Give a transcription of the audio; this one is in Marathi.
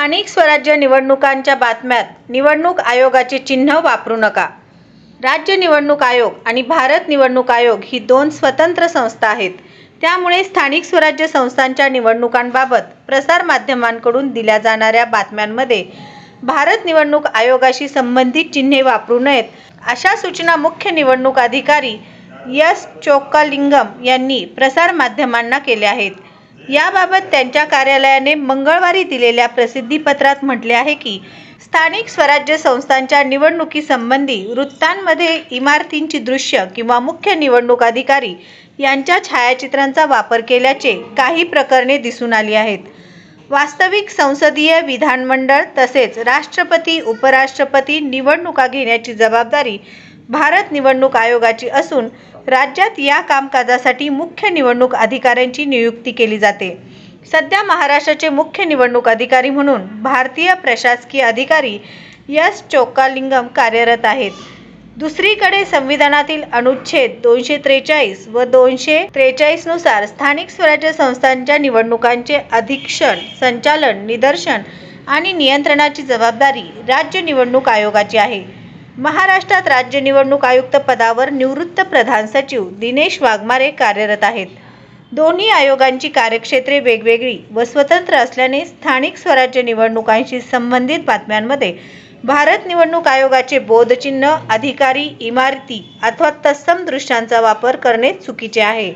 स्थानिक स्वराज्य निवडणुकांच्या बातम्यात निवडणूक आयोगाचे चिन्ह वापरू नका. राज्य निवडणूक आयोग आणि भारत निवडणूक आयोग ही दोन स्वतंत्र संस्था आहेत. त्यामुळे स्थानिक स्वराज्य संस्थांच्या निवडणुकांबाबत प्रसारमाध्यमांकडून दिल्या जाणाऱ्या बातम्यांमध्ये भारत निवडणूक आयोगाशी संबंधित चिन्हे वापरू नयेत अशा सूचना मुख्य निवडणूक अधिकारी यस चोक्कालिंगम यांनी प्रसारमाध्यमांना केल्या आहेत. याबाबत त्यांच्या कार्यालयाने मंगळवारी दिलेल्या प्रसिद्धीपत्रात म्हटले आहे की स्थानिक स्वराज्य संस्थांच्या निवडणुकीसंबंधी वृत्तांमध्ये इमारतींची दृश्य किंवा मुख्य निवडणूक अधिकारी यांच्या छायाचित्रांचा वापर केल्याचे काही प्रकरणे दिसून आली आहेत. वास्तविक संसदीय विधानमंडळ तसेच राष्ट्रपती उपराष्ट्रपती निवडणुका घेण्याची जबाबदारी भारत निवडणूक आयोगाची असून राज्यात या कामकाजासाठी मुख्य निवडणूक अधिकाऱ्यांची नियुक्ती केली जाते. सध्या महाराष्ट्राचे मुख्य निवडणूक अधिकारी म्हणून भारतीय प्रशासकीय अधिकारी यस चोक्कालिंगम कार्यरत आहेत. दुसरीकडे संविधानातील अनुच्छेद दोनशे त्रेचाळीस व दोनशे त्रेचाळीसनुसार स्थानिक स्वराज्य संस्थांच्या निवडणुकांचे अधीक्षण संचालन निदर्शन आणि नियंत्रणाची जबाबदारी राज्य निवडणूक आयोगाची आहे. महाराष्ट्रात राज्य निवडणूक आयुक्त पदावर निवृत्त प्रधान सचिव दिनेश वाघमारे कार्यरत आहेत. दोन्ही आयोगांची कार्यक्षेत्रे वेगवेगळी व स्वतंत्र असल्याने स्थानिक स्वराज्य निवडणुकांशी संबंधित बातम्यांमध्ये भारत निवडणूक आयोगाचे बोधचिन्ह अधिकारी इमारती अथवा तत्सम दृश्यांचा वापर करणे चुकीचे आहे.